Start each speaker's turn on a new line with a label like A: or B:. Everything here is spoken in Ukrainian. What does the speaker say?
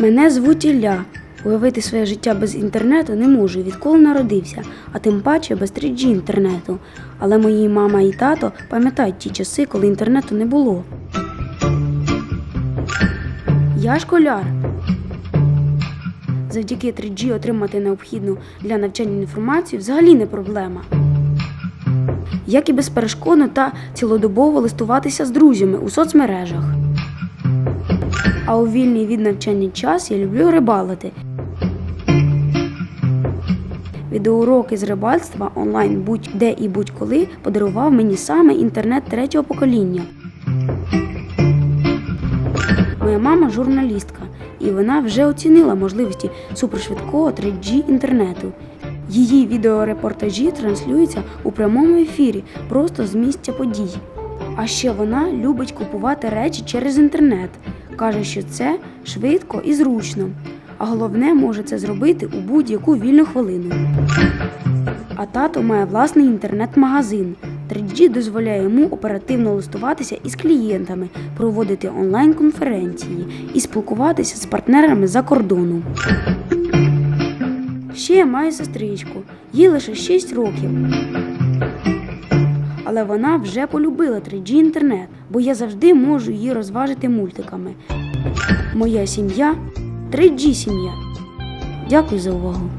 A: Мене звуть Ілля. Уявити своє життя без інтернету не можу, відколи народився, а тим паче без 3G інтернету. Але мої мама і тато пам'ятають ті часи, коли інтернету не було. Я школяр. Завдяки 3G отримати необхідну для навчання інформацію взагалі не проблема. Як і безперешкодно та цілодобово листуватися з друзями у соцмережах. А у вільний від навчання час я люблю рибалити. Відеоуроки з рибальства онлайн будь-де і будь-коли подарував мені саме інтернет третього покоління. Моя мама журналістка, і вона вже оцінила можливості супершвидкого 3G інтернету. Її відеорепортажі транслюються у прямому ефірі просто з місця подій. А ще вона любить купувати речі через інтернет. Каже, що це швидко і зручно. А головне, може це зробити у будь-яку вільну хвилину. А тато має власний інтернет-магазин. 3G дозволяє йому оперативно листуватися із клієнтами, проводити онлайн-конференції і спілкуватися з партнерами за кордоном. Ще я маю сестричку, їй лише 6 років. Але вона вже полюбила 3G інтернет, бо я завжди можу її розважити мультиками. Моя сім'я 3G сім'я. Дякую за увагу.